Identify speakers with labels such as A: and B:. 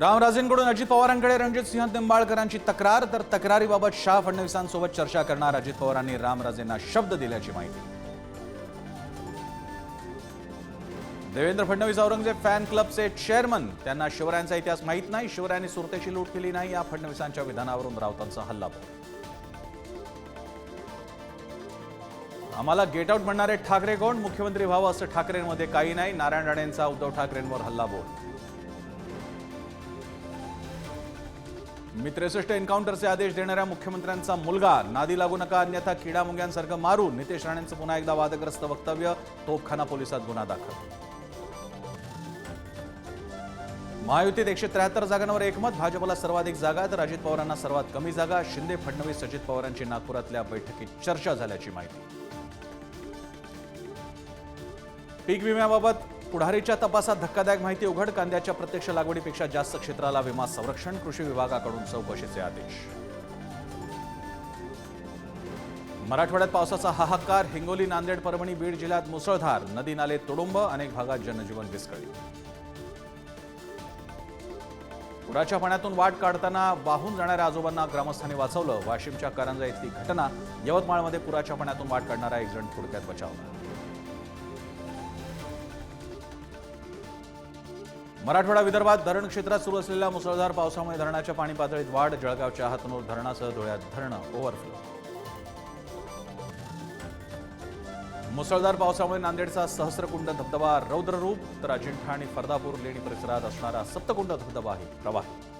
A: रामराजेंकडून अजित पवारांकडे रणजित सिंह निंबाळकरांची तक्रार तर तक्रारीबाबत शाह फडणवीसांसोबत चर्चा करणार अजित पवारांनी रामराजेंना शब्द दिल्याची माहिती. देवेंद्र फडणवीस औरंगजेब फॅन क्लबचे चेअरमन त्यांना शिवरायांचा इतिहास माहीत नाही शिवरायांनी सुरतेची लूट केली नाही या फडणवीसांच्या विधानावरून राऊतांचा हल्ला आम्हाला गेट आउट म्हणणारे ठाकरे कोण? मुख्यमंत्री व्हावं असं ठाकरेंमध्ये काही नाही नारायण राणेंचा उद्धव ठाकरेंवर हल्ला मी त्रेसष्ट एन्काउंटरचे आदेश देणाऱ्या मुख्यमंत्र्यांचा मुलगा. नादी लागू नका अन्यथा किडा मुंग्यांसारखं मारू नितेश राणेंचं पुन्हा एकदा वादग्रस्त वक्तव्य तोपखाना पोलिसात गुन्हा दाखल. महायुतीत एकशे त्र्याहत्तर जागांवर एकमत भाजपला सर्वाधिक जागा तर अजित पवारांना सर्वात कमी जागा शिंदे फडणवीस अजित पवारांची नागपुरातल्या बैठकीत चर्चा झाल्याची माहिती. पीक विम्याबाबत पुढारीच्या तपासात धक्कादायक माहिती उघड कांद्याच्या प्रत्यक्ष लागवडीपेक्षा जास्त क्षेत्राला विमा संरक्षण कृषी विभागाकडून चौकशीचे आदेश. मराठवाड्यात पावसाचा हाहाकार हिंगोली नांदेड परभणी बीड जिल्ह्यात मुसळधार नदी नाले तुडुंब अनेक भागात जनजीवन विस्कळीत. पुराच्या पाण्यातून वाट काढताना वाहून जाणाऱ्या आजोबांना ग्रामस्थांनी वाचवलं वाशिमच्या कारंजा इथली घटना यवतमाळमध्ये पुराच्या पाण्यातून वाट काढणारा एक जण थोडक्यात बचावला. मराठवाडा विदर्भात धरण क्षेत्रात सुरू असलेल्या मुसळधार पावसामुळे धरणाच्या पाणी पातळीत वाढ जळगावच्या हातनूर धरणासह धुळ्यात धरणं ओव्हरफ्लो मुसळधार पावसामुळे नांदेडचा सहस्रकुंड धबधबा रौद्ररूप तर अजिंठा आणि फरदापूर लेणी परिसरात असणारा सप्तकुंड धबधबाही प्रवाही